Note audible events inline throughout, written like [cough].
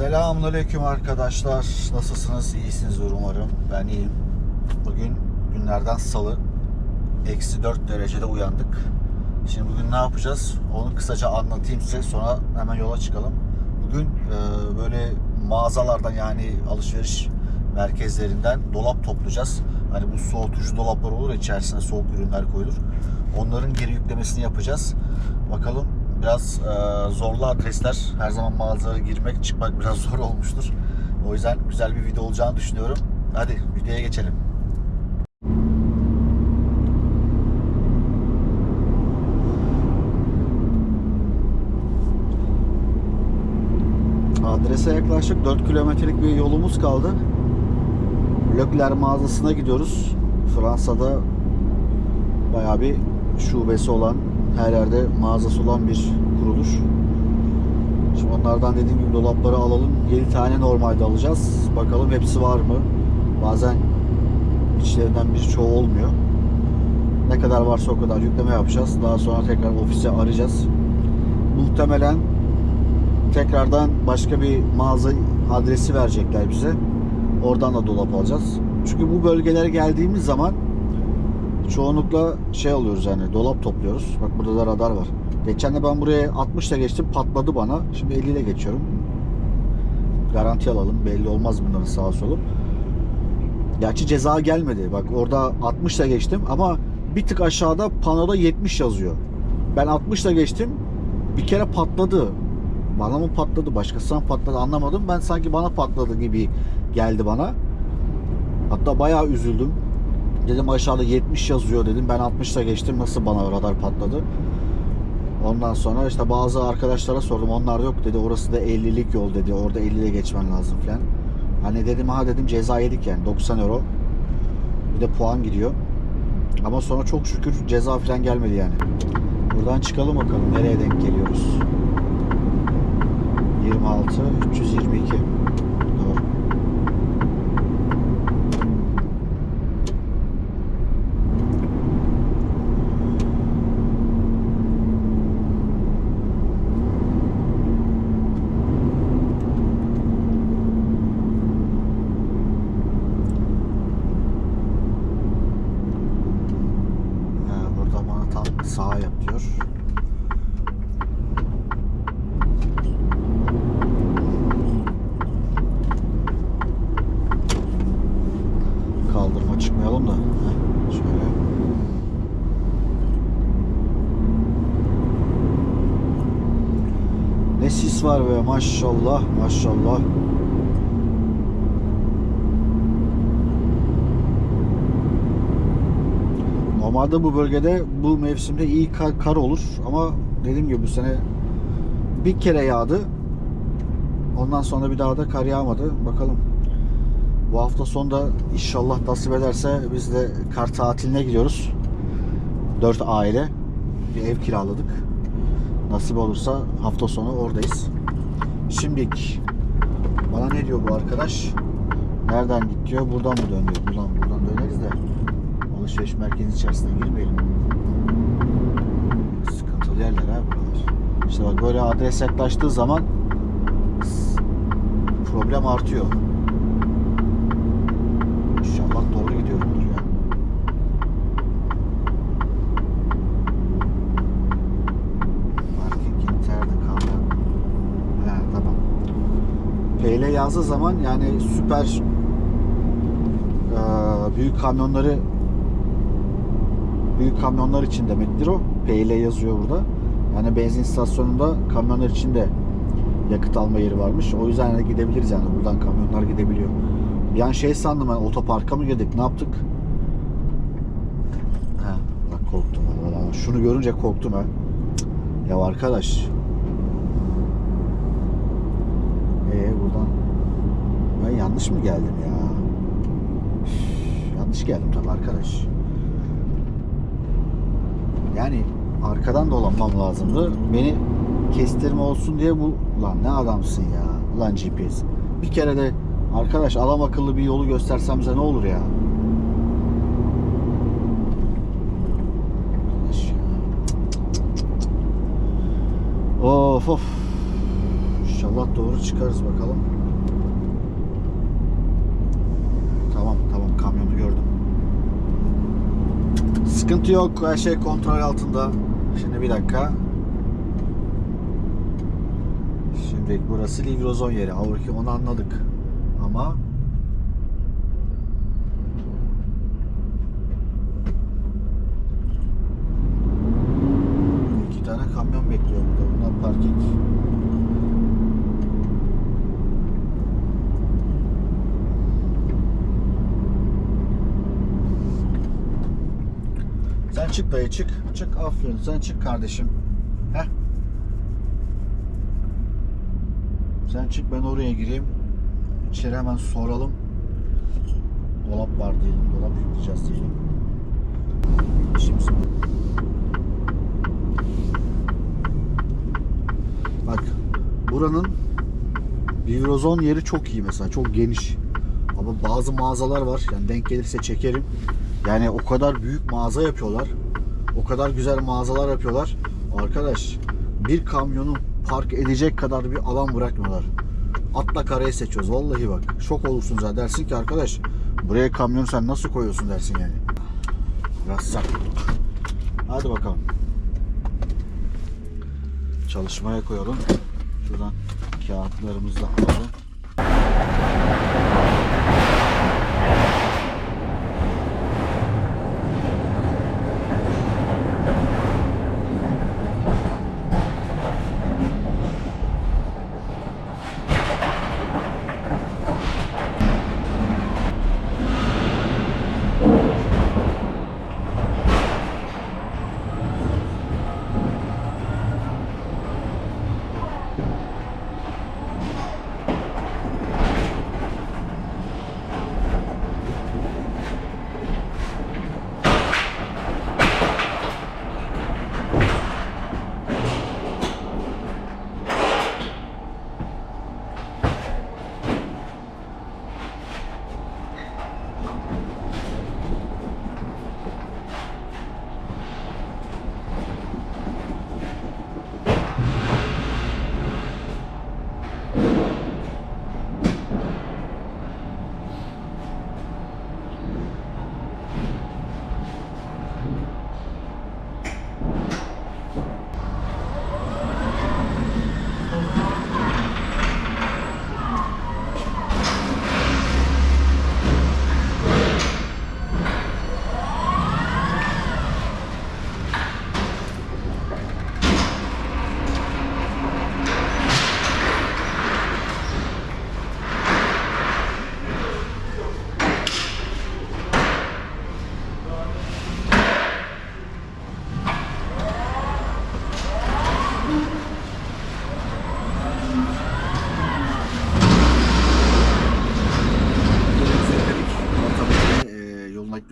Selamünaleyküm arkadaşlar. Nasılsınız? İyisiniz umarım. Ben iyiyim. Bugün günlerden salı. Eksi 4 derecede uyandık. Şimdi bugün ne yapacağız? Onu kısaca anlatayım size. Sonra hemen yola çıkalım. Bugün e, böyle mağazalardan yani alışveriş merkezlerinden dolap toplayacağız. Hani bu soğutucu dolaplar olur içerisine soğuk ürünler koyulur. Onların geri yüklemesini yapacağız. Bakalım biraz e, zorlu adresler. Her zaman mağazalara girmek, çıkmak biraz [laughs] zor olmuştur. O yüzden güzel bir video olacağını düşünüyorum. Hadi videoya geçelim. Adrese yaklaşık 4 kilometrelik bir yolumuz kaldı. Leclerc mağazasına gidiyoruz. Fransa'da bayağı bir şubesi olan, her yerde mağazası olan bir kuruluş. Şimdi onlardan dediğim gibi dolapları alalım. 7 tane normalde alacağız. Bakalım hepsi var mı? Bazen içlerinden birçoğu olmuyor. Ne kadar varsa o kadar yükleme yapacağız. Daha sonra tekrar ofise arayacağız. Muhtemelen tekrardan başka bir mağaza adresi verecekler bize. Oradan da dolap alacağız. Çünkü bu bölgelere geldiğimiz zaman çoğunlukla şey alıyoruz yani dolap topluyoruz. Bak burada da radar var. Geçen de ben buraya 60 ile geçtim patladı bana. Şimdi 50 ile geçiyorum. Garanti alalım. Belli olmaz bunların sağa solu. Gerçi ceza gelmedi. Bak orada 60 ile geçtim ama bir tık aşağıda panoda 70 yazıyor. Ben 60 ile geçtim. Bir kere patladı. Bana mı patladı, başkasına mı patladı anlamadım. Ben sanki bana patladı gibi geldi bana. Hatta bayağı üzüldüm. Dedim aşağıda 70 yazıyor dedim. Ben 60'la geçtim. Nasıl bana radar patladı? Ondan sonra işte bazı arkadaşlara sordum. Onlar yok dedi. Orası da 50'lik yol dedi. Orada 50'de geçmen lazım falan. Hani dedim ha dedim ceza yedik yani 90 euro. Bir de puan gidiyor. Ama sonra çok şükür ceza falan gelmedi yani. Buradan çıkalım bakalım nereye denk geliyoruz. 26 322 Doğru. Ha, burada bana tam sağa yap diyor. Kaldırma çıkmayalım da. Heh, şöyle. Ne sis var be maşallah maşallah. Normalde bu bölgede bu mevsimde iyi kar, kar olur ama dediğim gibi bu sene bir kere yağdı. Ondan sonra bir daha da kar yağmadı. Bakalım. Bu hafta sonunda inşallah nasip ederse biz de kar tatiline gidiyoruz. 4 aile bir ev kiraladık. Nasip olursa hafta sonu oradayız. Şimdilik bana ne diyor bu arkadaş? Nereden git diyor. Buradan mı dön diyor. Buradan, buradan döneriz de alışveriş merkezi içerisine girmeyelim. Sıkıntılı yerler ha buralar. İşte bak böyle adres yaklaştığı zaman problem artıyor. İnşallah doğru gidiyorumdur ya. Parking interde kaldı. He tamam. PL yazdığı zaman yani süper eee, büyük kamyonları büyük kamyonlar için demektir o. PL yazıyor burada. Yani benzin istasyonunda kamyonlar için de yakıt alma yeri varmış. O yüzden de gidebiliriz yani. Buradan kamyonlar gidebiliyor. An şey sandım ben otoparka mı girdik ne yaptık? He, bak korktum. Şunu görünce korktum ha. Ya arkadaş. Ee buradan ben yanlış mı geldim ya? Yanlış geldim tabii arkadaş. Yani arkadan dolanmam lazımdı. Beni kestirme olsun diye bu lan ne adamsın ya. Ulan GPS. Bir kere de arkadaş adam akıllı bir yolu göstersem bize ne olur ya. Of of. İnşallah doğru çıkarız bakalım. Tamam tamam kamyonu gördüm. Sıkıntı yok. Her şey kontrol altında. Şimdi bir dakika. Şimdi burası Livrozon yeri. Avrupa onu anladık. Ama iki tane kamyon bekliyor burada. Bunlar parking. Sen çık dayı çık. Çık aferin. Sen çık kardeşim. Heh. Sen çık ben oraya gireyim. İçeri hemen soralım. Dolap var diyelim. Dolap yükleyeceğiz diyelim. Şimdi Bak buranın Livrozon yeri çok iyi mesela. Çok geniş. Ama bazı mağazalar var. Yani denk gelirse çekerim. Yani o kadar büyük mağaza yapıyorlar. O kadar güzel mağazalar yapıyorlar. Arkadaş bir kamyonu park edecek kadar bir alan bırakmıyorlar. Atla karayı seçiyoruz. Vallahi bak. Şok olursun zaten. Dersin ki arkadaş buraya kamyonu sen nasıl koyuyorsun dersin yani. Sert. Hadi bakalım. Çalışmaya koyalım. Şuradan kağıtlarımızı alalım.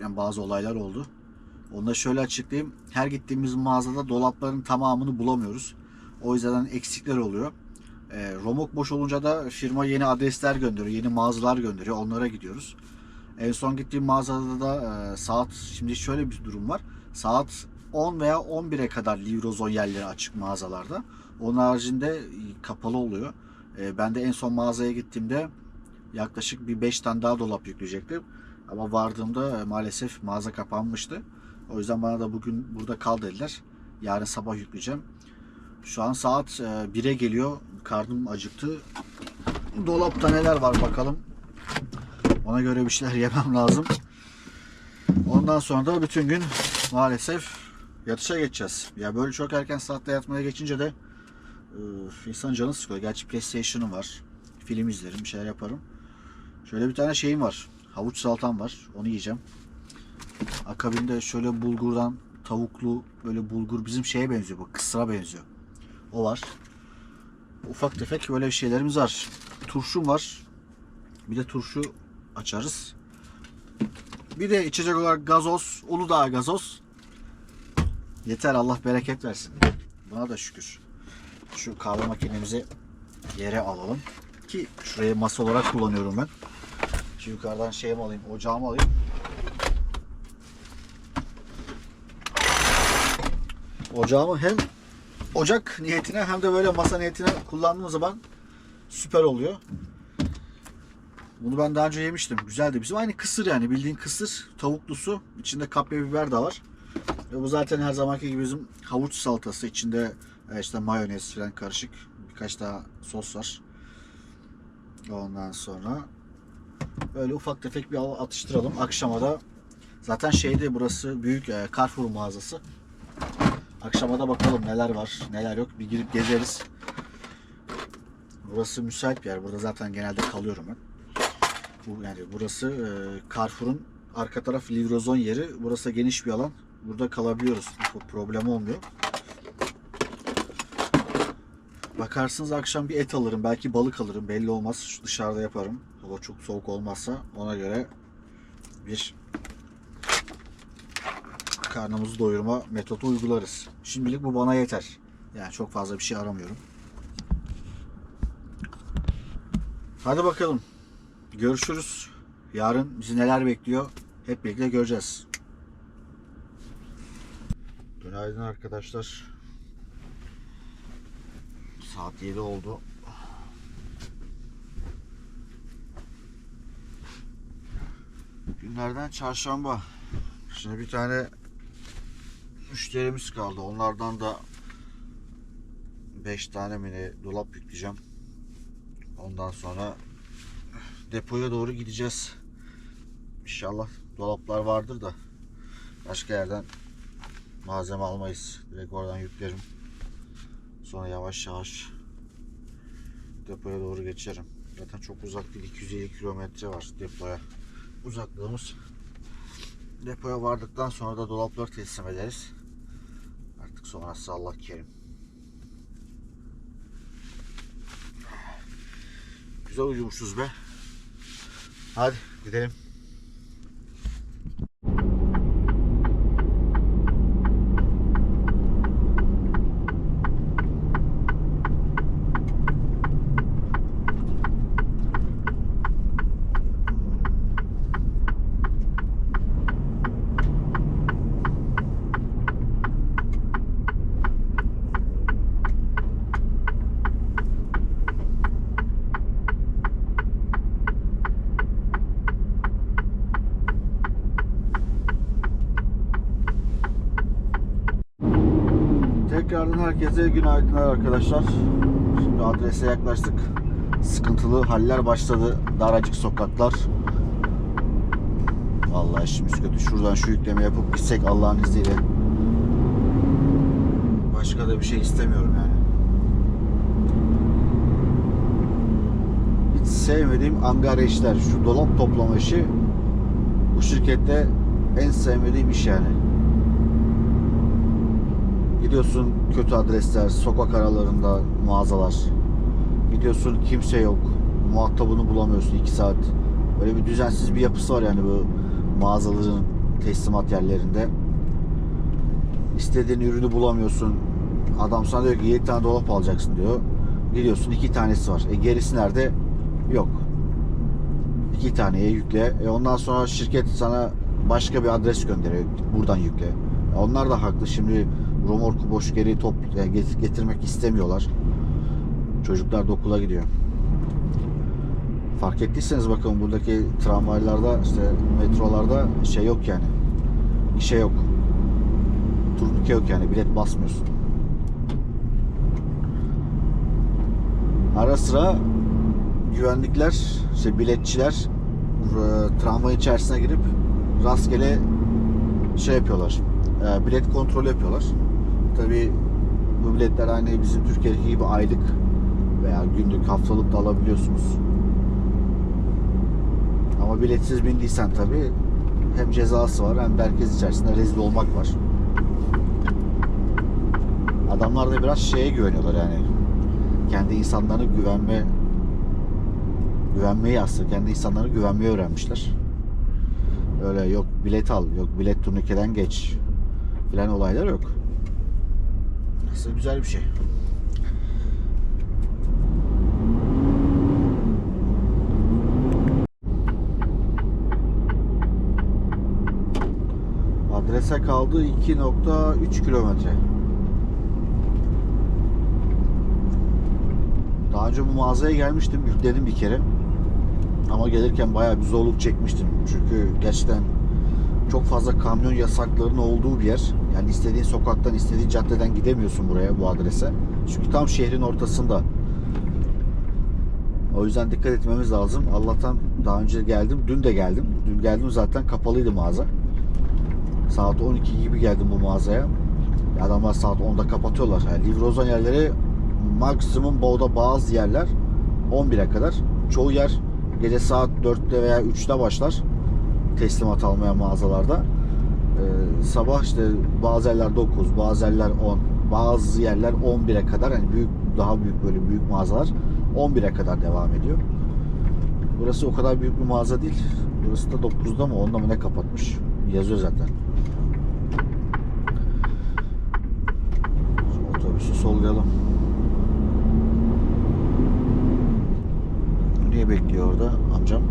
Gitmeyen bazı olaylar oldu. Onu da şöyle açıklayayım. Her gittiğimiz mağazada dolapların tamamını bulamıyoruz. O yüzden eksikler oluyor. E, Romok boş olunca da firma yeni adresler gönderiyor, yeni mağazalar gönderiyor. Onlara gidiyoruz. En son gittiğim mağazada da e, saat, şimdi şöyle bir durum var. Saat 10 veya 11'e kadar Livrozon yerleri açık mağazalarda. Onun haricinde kapalı oluyor. E, ben de en son mağazaya gittiğimde yaklaşık bir 5 tane daha dolap yükleyecektim. Ama vardığımda e, maalesef mağaza kapanmıştı. O yüzden bana da bugün burada kal dediler. Yarın sabah yükleyeceğim. Şu an saat e, 1'e geliyor. Karnım acıktı. Dolapta neler var bakalım. Ona göre bir şeyler [laughs] yemem lazım. Ondan sonra da bütün gün maalesef yatışa geçeceğiz. Ya böyle çok erken saatte yatmaya geçince de insan canı sıkıyor. Gerçi PlayStation'ım var. Film izlerim, bir şeyler yaparım. Şöyle bir tane şeyim var. Havuç salatam var. Onu yiyeceğim. Akabinde şöyle bulgurdan tavuklu böyle bulgur bizim şeye benziyor bu. Kısra benziyor. O var. Ufak tefek böyle şeylerimiz var. Turşum var. Bir de turşu açarız. Bir de içecek olarak gazoz. Uludağ gazoz. Yeter Allah bereket versin. Buna da şükür. Şu kahve makinemizi yere alalım. Ki şuraya masa olarak kullanıyorum ben. Şu yukarıdan şeyimi alayım, ocağımı alayım. Ocağımı hem ocak niyetine hem de böyle masa niyetine kullandığım zaman süper oluyor. Bunu ben daha önce yemiştim. Güzeldi. Bizim aynı kısır yani. Bildiğin kısır. Tavuklusu. İçinde kapya biber de var. Ve bu zaten her zamanki gibi bizim havuç salatası. İçinde e, işte mayonez falan karışık. Birkaç daha sos var. Ondan sonra böyle ufak tefek bir atıştıralım. Akşama da zaten şeyde burası büyük e, Carrefour mağazası. Akşama da bakalım neler var, neler yok. Bir girip gezeriz. Burası müsait bir yer. Burada zaten genelde kalıyorum ben. Bu yani burası e, Carrefour'un arka taraf livrozon yeri. Burası geniş bir alan. Burada kalabiliyoruz. Çok problem olmuyor. Bakarsınız akşam bir et alırım. Belki balık alırım. Belli olmaz. Dışarıda yaparım. Hava çok soğuk olmazsa ona göre bir karnımızı doyurma metodu uygularız. Şimdilik bu bana yeter. Yani çok fazla bir şey aramıyorum. Hadi bakalım. Görüşürüz. Yarın bizi neler bekliyor hep birlikte göreceğiz. Günaydın arkadaşlar. Saat 7 oldu. Günlerden çarşamba. Şimdi bir tane müşterimiz kaldı. Onlardan da 5 tane mi ne dolap yükleyeceğim. Ondan sonra depoya doğru gideceğiz. İnşallah dolaplar vardır da başka yerden malzeme almayız. Direkt oradan yüklerim. Sonra yavaş yavaş depoya doğru geçerim. Zaten çok uzak değil. 250 kilometre var depoya. Uzaklığımız depoya vardıktan sonra da dolapları teslim ederiz. Artık sonrası Allah kerim. Güzel uyumuşuz be. Hadi gidelim. Tekrardan herkese günaydınlar arkadaşlar. Şimdi adrese yaklaştık. Sıkıntılı haller başladı. Daracık sokaklar. Vallahi işimiz kötü. Şuradan şu yükleme yapıp gitsek Allah'ın izniyle. Başka da bir şey istemiyorum yani. Hiç sevmediğim angara işler. Şu dolap toplama işi bu şirkette en sevmediğim iş yani. Gidiyorsun kötü adresler, sokak aralarında mağazalar. Gidiyorsun kimse yok. Muhatabını bulamıyorsun 2 saat. Böyle bir düzensiz bir yapısı var yani bu mağazaların teslimat yerlerinde. İstediğin ürünü bulamıyorsun. Adam sana diyor ki 7 tane dolap alacaksın diyor. Gidiyorsun 2 tanesi var. E gerisi nerede? Yok. 2 taneye yükle. E ondan sonra şirket sana başka bir adres gönderiyor. Buradan yükle. E onlar da haklı. Şimdi romorku boş geri top get- getirmek istemiyorlar. Çocuklar da okula gidiyor. Fark ettiyseniz bakın buradaki tramvaylarda işte metrolarda şey yok yani. İşe yok. Turnike yok yani bilet basmıyorsun. Ara sıra güvenlikler, işte biletçiler e, tramvay içerisine girip rastgele şey yapıyorlar. e, bilet kontrolü yapıyorlar. Tabi bu biletler aynı bizim Türkiye'deki gibi aylık veya günlük haftalık da alabiliyorsunuz. Ama biletsiz bindiysen tabi hem cezası var hem merkez içerisinde rezil olmak var. Adamlar da biraz şeye güveniyorlar yani. Kendi insanlarına güvenme güvenmeyi aslında kendi insanlarına güvenmeyi öğrenmişler. Öyle yok bilet al, yok bilet turnikeden geç filan olaylar yok. Aslında güzel bir şey. Adrese kaldı 2.3 kilometre. Daha önce bu mağazaya gelmiştim. Yükledim bir kere. Ama gelirken bayağı bir zorluk çekmiştim. Çünkü gerçekten çok fazla kamyon yasaklarının olduğu bir yer. Yani istediğin sokaktan, istediğin caddeden gidemiyorsun buraya bu adrese. Çünkü tam şehrin ortasında. O yüzden dikkat etmemiz lazım. Allah'tan daha önce geldim. Dün de geldim. Dün geldim zaten kapalıydı mağaza. Saat 12 gibi geldim bu mağazaya. Adamlar saat 10'da kapatıyorlar. Yani Livrozan yerleri maksimum Bolu'da bazı yerler 11'e kadar. Çoğu yer gece saat 4'te veya 3'te başlar teslimat almaya mağazalarda. Ee, sabah işte bazı yerler 9, bazı yerler 10, bazı yerler 11'e kadar yani büyük daha büyük böyle büyük mağazalar 11'e kadar devam ediyor. Burası o kadar büyük bir mağaza değil. Burası da 9'da mı 10'da mı ne kapatmış. Yazıyor zaten. Şu otobüsü sollayalım. Niye bekliyor orada amcam?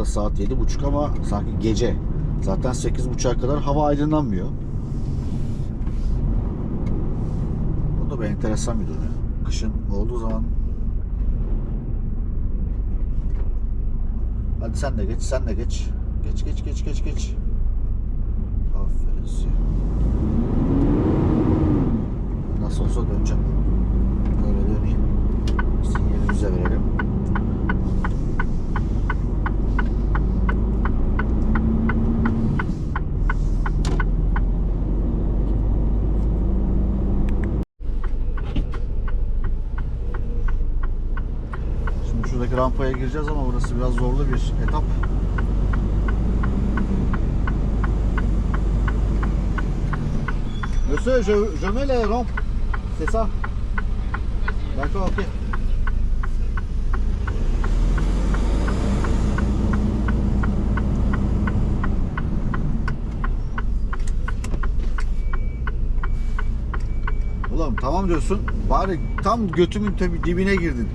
Burada da saat yedi buçuk ama sanki gece. Zaten sekiz buçuğa kadar hava aydınlanmıyor. Bu da bir enteresan bir durum. Kışın olduğu zaman Hadi sen de geç, sen de geç. Geç, geç, geç, geç, geç. Aferin size. Nasıl olsa döneceğim. Böyle döneyim. Sinyalimize verelim. Şimdi rampaya gireceğiz ama burası biraz zorlu bir etap. Monsieur, je, je mets les rampes. C'est ça D'accord, ok. Ulan tamam diyorsun. Bari tam götümün tabi dibine girdin.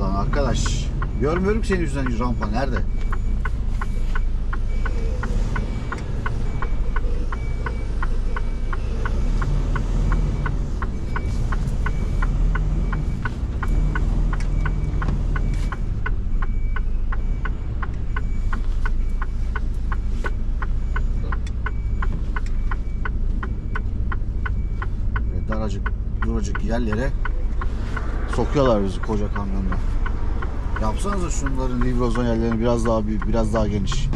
Lan arkadaş. Görmüyorum senin yüzünden rampa nerede? Daracık, duracık yerlere sokuyorlar bizi koca kamyonla. Yapsanıza şunların livrozon yerlerini biraz daha büyük, biraz daha geniş.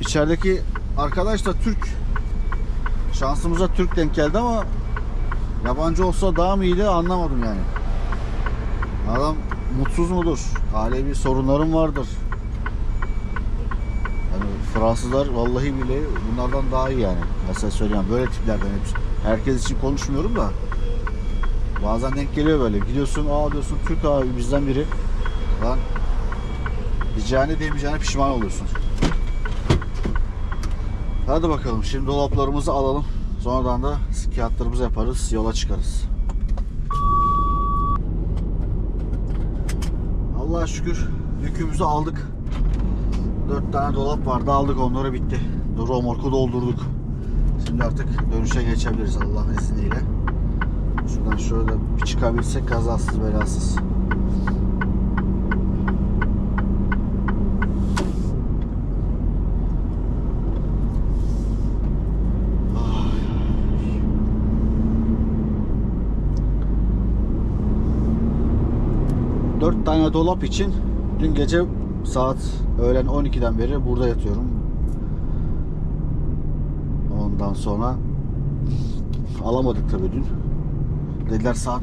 İçerideki arkadaş da Türk. Şansımıza Türk denk geldi ama yabancı olsa daha mı iyiydi anlamadım yani. Adam mutsuz mudur? Ailevi sorunlarım vardır. Yani Fransızlar vallahi bile bunlardan daha iyi yani. Mesela söyleyeyim böyle tiplerden hepsi. Herkes için konuşmuyorum da. Bazen denk geliyor böyle. Gidiyorsun aa diyorsun Türk abi bizden biri. Lan diyeceğine demeyeceğine pişman oluyorsun. Hadi bakalım şimdi dolaplarımızı alalım. Sonradan da kağıtlarımızı yaparız. Yola çıkarız. Allah'a şükür yükümüzü aldık. Dört tane dolap vardı aldık onları bitti. Romorku doldurduk. Şimdi artık dönüşe geçebiliriz Allah'ın izniyle. Şuradan şöyle bir çıkabilsek kazasız belasız. Dolap için dün gece saat öğlen 12'den beri burada yatıyorum. Ondan sonra alamadık tabii dün. Dediler saat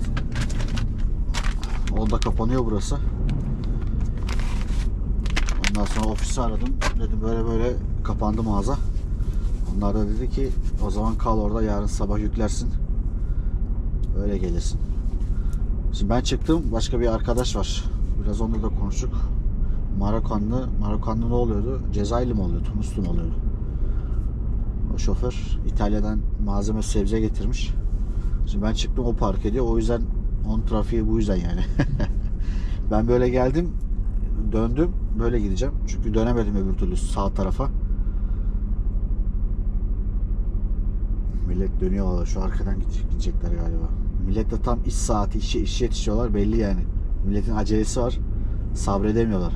10'da kapanıyor burası. Ondan sonra ofisi aradım. Dedim böyle böyle kapandı mağaza. Onlar da dedi ki o zaman kal orada yarın sabah yüklersin. Öyle gelirsin. Şimdi ben çıktım. Başka bir arkadaş var. Biraz onunla da konuştuk. Marokanlı. Marokanlı ne oluyordu? Cezayirli mi oluyordu? Tunuslu mu oluyordu? O şoför İtalya'dan malzeme sebze getirmiş. Şimdi ben çıktım o park ediyor. O yüzden onun trafiği bu yüzden yani. [laughs] ben böyle geldim. Döndüm. Böyle gideceğim. Çünkü dönemedim öbür türlü sağ tarafa. Millet dönüyor şu arkadan gidecek, gidecekler galiba. Millet de tam iş saati işe, iş yetişiyorlar belli yani. Milletin acelesi var. Sabredemiyorlar.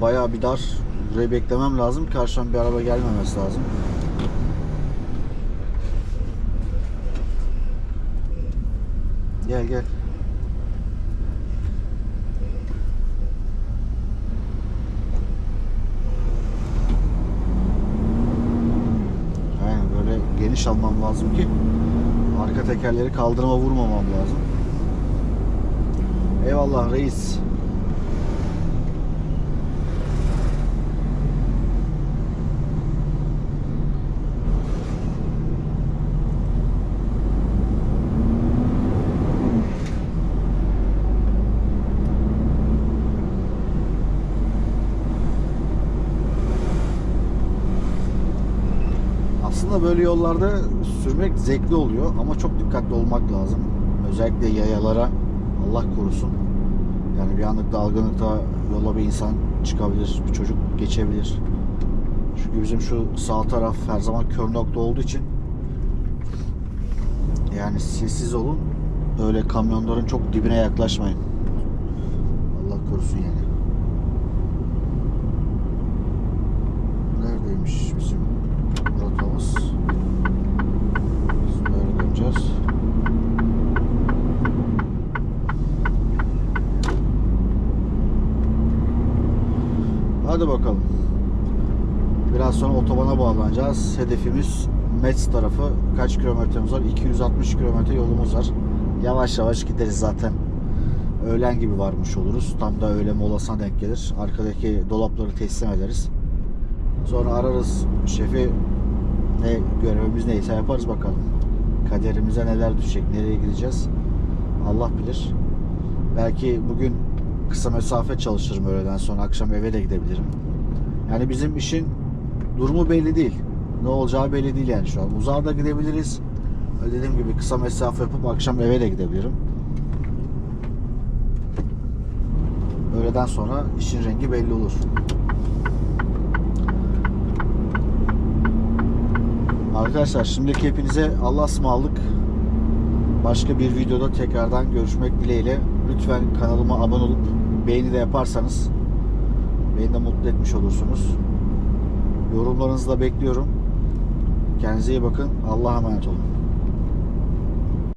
Bayağı bir dar. Burayı beklemem lazım. Karşıdan bir araba gelmemesi lazım. Gel gel. Aynen böyle geniş almam lazım ki arka tekerleri kaldırıma vurmamam lazım. Eyvallah reis. Aslında böyle yollarda sürmek zevkli oluyor ama çok dikkatli olmak lazım. Özellikle yayalara Allah korusun. Yani bir anlık dalgınlıkta yola bir insan çıkabilir, bir çocuk geçebilir. Çünkü bizim şu sağ taraf her zaman kör nokta olduğu için yani sessiz olun. Öyle kamyonların çok dibine yaklaşmayın. Allah korusun yani. Neredeymiş bizim rotamız? Biz böyle döneceğiz. Hadi bakalım. Biraz sonra otobana bağlanacağız. Hedefimiz Metz tarafı. Kaç kilometremiz var? 260 kilometre yolumuz var. Yavaş yavaş gideriz zaten. Öğlen gibi varmış oluruz. Tam da öğle molasına denk gelir. Arkadaki dolapları teslim ederiz. Sonra ararız şefi ne görevimiz neyse yaparız bakalım. Kaderimize neler düşecek, nereye gideceğiz Allah bilir. Belki bugün kısa mesafe çalışırım öğleden sonra akşam eve de gidebilirim. Yani bizim işin durumu belli değil. Ne olacağı belli değil yani şu an. Uzağa da gidebiliriz. Dediğim gibi kısa mesafe yapıp akşam eve de gidebilirim. Öğleden sonra işin rengi belli olur. Arkadaşlar şimdiki hepinize Allah'a ısmarladık. Başka bir videoda tekrardan görüşmek dileğiyle. Lütfen kanalıma abone olup beğeni de yaparsanız beni de mutlu etmiş olursunuz. Yorumlarınızı da bekliyorum. Kendinize iyi bakın. Allah'a emanet olun.